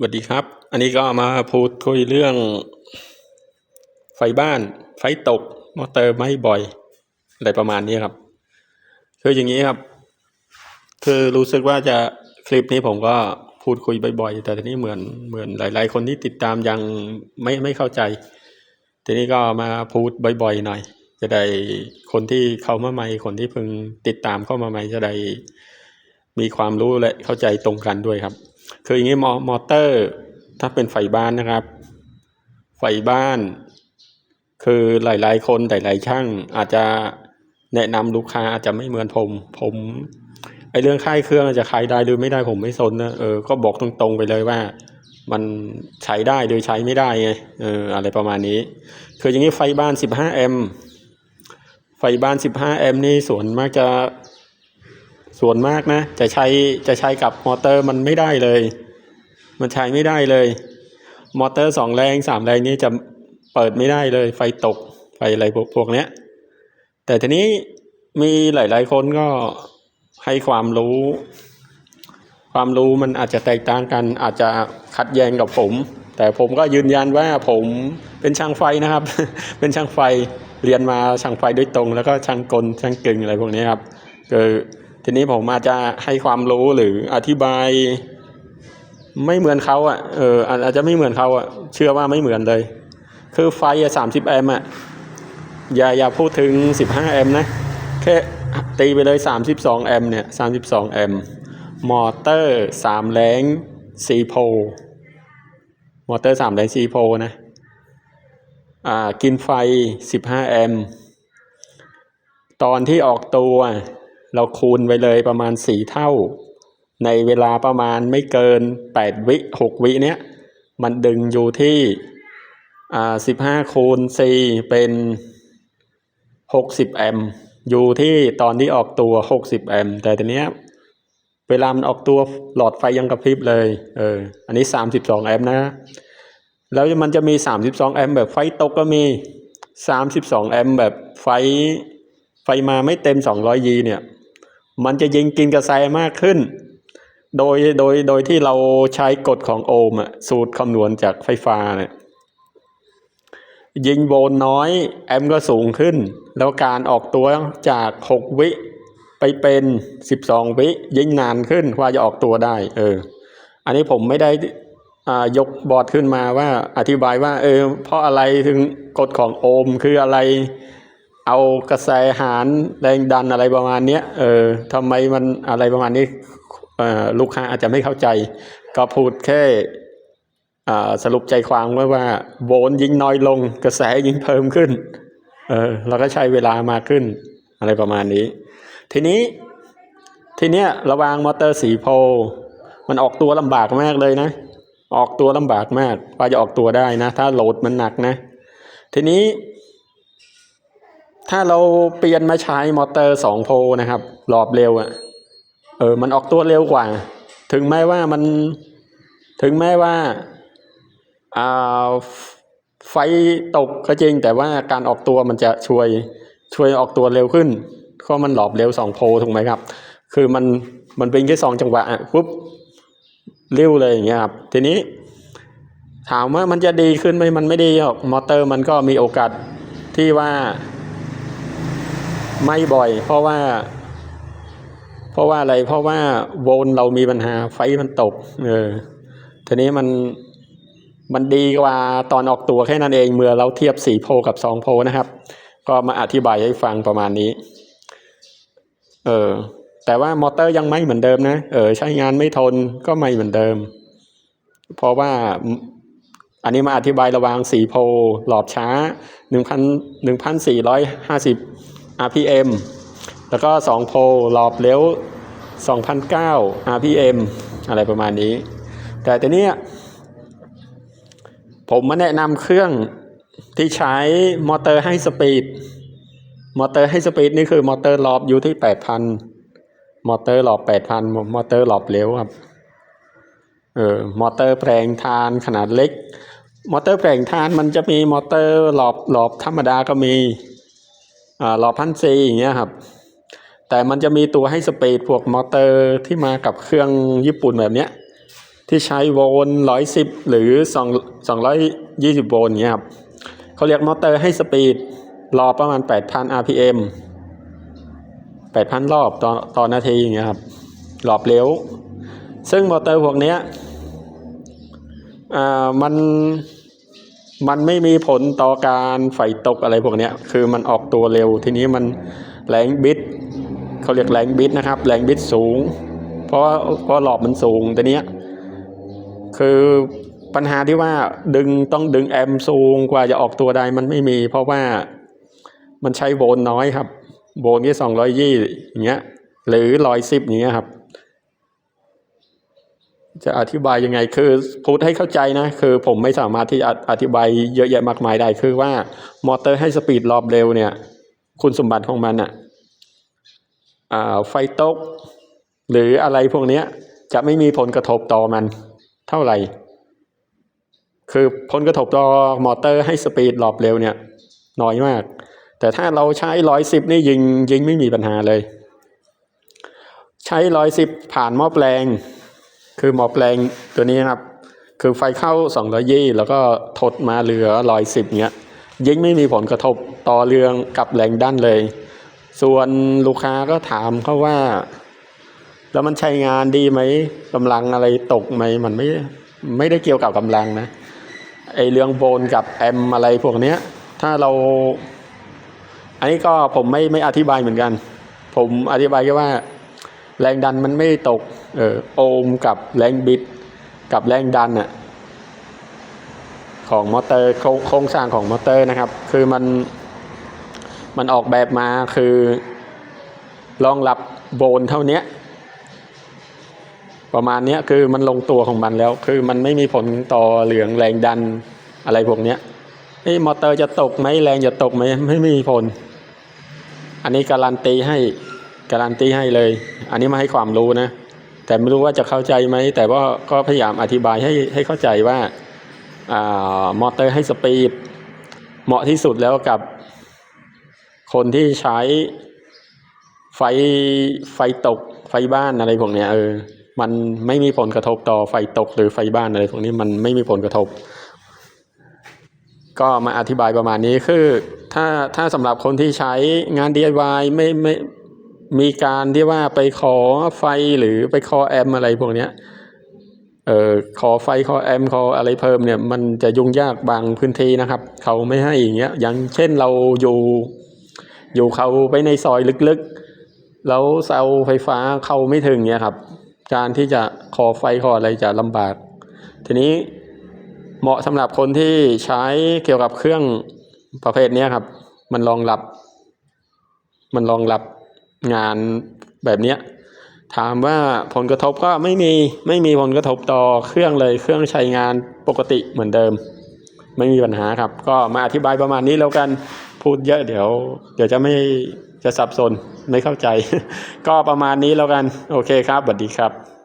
สวัสดีครับ อันนี้ก็มาพูดคุยเรื่อง ไฟบ้าน ไฟตก มอเตอร์ไม่บ่อย อะไรประมาณนี้ครับ คืออย่างนี้ครับ คือรู้สึกว่าจะคลิปนี้ผมก็พูดคุยบ่อยๆ แต่ทีนี้เหมือนเหมือนหลาย ๆ คนที่ติดตามยังไม่ไม่เข้าใจ ทีนี้ก็มาพูดบ่อยๆ หน่อย จะได้คนที่เข้ามาใหม่ คนที่เพิ่งติดตามเข้ามาใหม่จะได้มีความรู้และเข้าใจตรงกันด้วยครับ คืออย่างนี้มอมอเตอร์ ถ้าเป็นไฟบ้านนะครับ ไฟบ้าน คือหลาย ๆ คนหลายๆช่างอาจจะแนะนำลูกค้าอาจจะไม่เหมือนผม ผมไอเรื่องค่ายเครื่องจะขายได้หรือไม่ได้ผมไม่สนนะเออก็บอกตรงๆไปเลยว่า มันใช้ได้หรือใช้ไม่ได้ไงเอออะไรประมาณนี้ คืออย่างนี้ไฟบ้าน 15 แอมป์ไฟบ้าน 15 แอมป์นี่ส่วนมากจะ ส่วนมากนะ จะใช้จะใช้กับมอเตอร์มันไม่ได้เลย มันใช้ไม่ได้เลย มอเตอร์สองแรงสามแรงนี้จะเปิดไม่ได้เลย ไฟตกไฟอะไรพวกพวกเนี้ย แต่ทีนี้มีหลาย ๆ คนก็ให้ความรู้ ความรู้มันอาจจะแตกต่างกัน อาจจะขัดแย้งกับผม แต่ผมก็ยืนยันว่าผมเป็นช่างไฟนะครับ เป็นช่างไฟเรียนมาช่างไฟโดยตรง แล้วก็ช่างกลช่างกึ่งอะไรพวกนี้ครับคือ ทีนี้ผมอาจจะให้ความรู้หรืออธิบายไม่เหมือนเขาอะ เอออาจจะไม่เหมือนเขาอะ เชื่อว่าไม่เหมือนเลย คือไฟสามสิบแอมป์อะ อย่าอย่าพูดถึงสิบห้าแอมป์นะ แค่ตีไปเลยสามสิบสองแอมป์เนี่ยสามสิบสองแอมป์มอเตอร์สามแรงสี่โพลมอเตอร์สามแรงสี่โพลนะ อ่า กินไฟสิบห้าแอมป์ตอนที่ออกตัว เราคูณไปเลยประมาณสี่เท่า ในเวลาประมาณไม่เกินแปดวิหกวิเนี้ยมันดึงอยู่ที่อ่าสิบห้าคูณสี่เป็นหกสิบแอมอยู่ที่ตอนที่ออกตัวหกสิบแอมแต่ทีเนี้ยเวลามันออกตัวหลอดไฟยังกระพริบเลยเอออันนี้สามสิบสองแอมนะ แล้วมันจะมีสามสิบสองแอมแบบไฟตกก็มีสามสิบสองแอมแบบไฟไฟมาไม่เต็มสองร้อยยีเนี่ย มันจะยิงกินกระแสมากขึ้น โดยโดยโดยที่เราใช้กฎของโอห์มอะสูตรคำนวณจากไฟฟ้าเนี่ยยิงโวลต์น้อย แอมป์ก็สูงขึ้น แล้วการออกตัวจากหกวิไปเป็นสิบสองวิยิ่งนานขึ้นกว่าจะออกตัวได้ เออ อันนี้ผมไม่ได้อ่ายกบอร์ดขึ้นมาว่าอธิบายว่า เออ เพราะอะไรถึงกฎของโอห์มคืออะไร เอากระแสหารแรงดันอะไรประมาณเนี้ยเออทำไมมันอะไรประมาณนี้ลูกค้าอาจจะไม่เข้าใจ ก็พูดแค่สรุปใจความไว้ว่าโวลยิ่งน้อยลง กระแสยิ่งเพิ่มขึ้นเออเราก็ใช้เวลามากขึ้น อะไรประมาณนี้ ทีนี้ทีเนี้ยระวางมอเตอร์สีโพลมันออกตัวลำบากมากเลยนะ ออกตัวลำบากมากกว่าจะออกตัวได้นะ ถ้าโหลดมันหนักนะ ทีนี้ ถ้าเราเปลี่ยนมาใช้มอเตอร์สองโพนะครับรอบเร็วอะ่ะเออมันออกตัวเร็วกว่า ถึงแม้ว่ามันถึงแม้ว่าอ่าไฟตกก็จริง แต่ว่าการออกตัวมันจะช่วยช่วยออกตัวเร็วขึ้นเพราะมันหลอบเร็วสองโพถูกไหมครับ คือมันมันเป็นแค่สองจังหวะอะปุ๊บเร็วเลยอย่างเงี้ยครับทีนี้ ถามว่ามันจะดีขึ้นไหมมันไม่ดีหรอกมอเตอร์มันก็มีโอกาสที่ว่า ไม่บ่อย เพราะว่า เพราะว่าอะไร เพราะว่าโวลเรามีปัญหาไฟมันตก เออทีนี้มันมันดีกว่าตอนออกตัวแค่นั้นเองเมื่อเราเทียบ4โพกับ2โพนะครับ ก็มาอธิบายให้ฟังประมาณนี้ เออแต่ว่ามอเตอร์ยังไม่เหมือนเดิมนะ เออใช้งานไม่ทนก็ไม่เหมือนเดิม เพราะว่าอันนี้มาอธิบายระวาง4โพหลอบช้า 1,000 1,450 RPM แล้วก็ 2 โพลหลอบเร็ว2,009 RPM อะไรประมาณนี้ แต่ทีเนี้ยผมมาแนะนำเครื่องที่ใช้มอเตอร์ให้สปีด มอเตอร์ให้สปีดนี่คือมอเตอร์หลอบอยู่ที่ 8,000 มอเตอร์หลอบ 8,000 มอเตอร์หลอบเร็วครับ เออ มอเตอร์แปลงทานขนาดเล็ก มอเตอร์แปลงทานมันจะมีมอเตอร์หลอบหลอบธรรมดาก็มี หลอพันซีอย่างเงี้ยครับ แต่มันจะมีตัวให้สปีดพวกมอเตอร์ที่มากับเครื่องญี่ปุ่นแบบเนี้ยที่ใช้โวลต์ร้อยสิบหรือสองสองร้อยยี่สิบโวลต์เนี้ยครับเขาเรียกมอเตอร์ให้สปีดรอประมาณแปดพัน rpm แปดพันรอบต่อต่อนาทีอย่างเงี้ยครับรอบเร็ว ซึ่งมอเตอร์พวกเนี้ยอ่ามัน มันไม่มีผลต่อการไฟตกอะไรพวกนี้คือมันออกตัวเร็ว ทีนี้มันแรงบิดเขาเรียกแรงบิดนะครับ แรงบิดสูง เพราะเพราะหลอบมันสูงแต่เนี้ยคือปัญหาที่ว่าดึงต้องดึงแอมป์สูงกว่าจะออกตัวได้มันไม่มี เพราะว่ามันใช้โวล์น้อยครับ โวลต์ที่สองร้อยยี่อย่างเงี้ย หรือร้อยสิบอย่างเงี้ยครับ จะอธิบายยังไงคือพูดให้เข้าใจนะ คือผมไม่สามารถที่จะอธิบายเยอะแยะมากมายได้คือว่ามอเตอร์ให้สปีดรอบเร็วเนี่ย คุณสมบัติของมันอะอ่าไฟตก หรืออะไรพวกนี้จะไม่มีผลกระทบต่อมันเท่าไหร่ คือผลกระทบต่อมอเตอร์ให้สปีดรอบเร็วเนี่ย น้อยมาก แต่ถ้าเราใช้ร้อยสิบนี่ยิงยิงไม่มีปัญหาเลย ใช้ร้อยสิบผ่านมอแปลง คือหม้อแปลงตัวนี้ครับ คือไฟเข้าสองร้อยยี่แล้วก็ทดมาเหลือร้อยสิบเนี้ยยิ่งไม่มีผลกระทบต่อเรื่องกับแรงด้านเลย ส่วนลูกค้าก็ถามเขาว่า แล้วมันใช้งานดีไหมกำลังอะไรตกไหมมันไม่ไม่ได้เกี่ยวกับกำลังนะไอเรื่องโวลต์กับแอมอะไรพวกเนี้ย ถ้าเรา อันนี้ก็ผมไม่ไม่อธิบายเหมือนกัน ผมอธิบายแค่ว่า แรงดันมันไม่ตกเออโอห์มกับแรงบิดกับแรงดันอะของมอเตอร์โครงสร้างของมอเตอร์นะครับ คือมันมันออกแบบมาคือรองรับโวลต์เท่านี้ประมาณนี้คือมันลงตัวของมันแล้ว คือมันไม่มีผลต่อเหลืองแรงดันอะไรพวกเนี้ยเอ้มอเตอร์จะตกไหมแรงจะตกไหมไม่มีผล อันนี้การันตีให้ การันตีให้เลย อันนี้มาให้ความรู้นะ แต่ไม่รู้ว่าจะเข้าใจไหม แต่ว่าก็พยายามอธิบายให้ให้เข้าใจว่าอ่ามอเตอร์ให้สปีดเหมาะที่สุดแล้วกับคนที่ใช้ไฟไฟตกไฟบ้านอะไรพวกเนี้ยเออมันไม่มีผลกระทบต่อไฟตกหรือไฟบ้านอะไรพวกนี้มันไม่มีผลกระทบ ก็มาอธิบายประมาณนี้คือถ้าถ้าสำหรับคนที่ใช้งาน DIY ไม่ไม่ มีการที่ว่าไปขอไฟหรือไปขอแอมอะไรพวกเนี้ยเอ่อขอไฟขอแอมขออะไรเพิ่มเนี่ยมันจะยุ่งยากบางพื้นที่นะครับ เขาไม่ให้อย่างเงี้ยอย่างเช่นเราอยู่อยู่เขาไปในซอยลึกๆ แล้วเสาไฟฟ้าเข้าไม่ถึงเนี่ยครับ การที่จะขอไฟขออะไรจะลำบาก ทีนี้เหมาะสำหรับคนที่ใช้เกี่ยวกับเครื่องประเภทเนี้ยครับ มันรองรับ มันรองรับ งานแบบเนี้ยถามว่าผลกระทบก็ไม่มีไม่มีผลกระทบต่อเครื่องเลยเครื่องใช้งานปกติเหมือนเดิม ไม่มีปัญหาครับ ก็มาอธิบายประมาณนี้แล้วกันพูดเยอะเดี๋ยว เดี๋ยวจะไม่จะสับสนไม่เข้าใจ ก็ประมาณนี้แล้วกัน โอเคครับสวัสดีครับ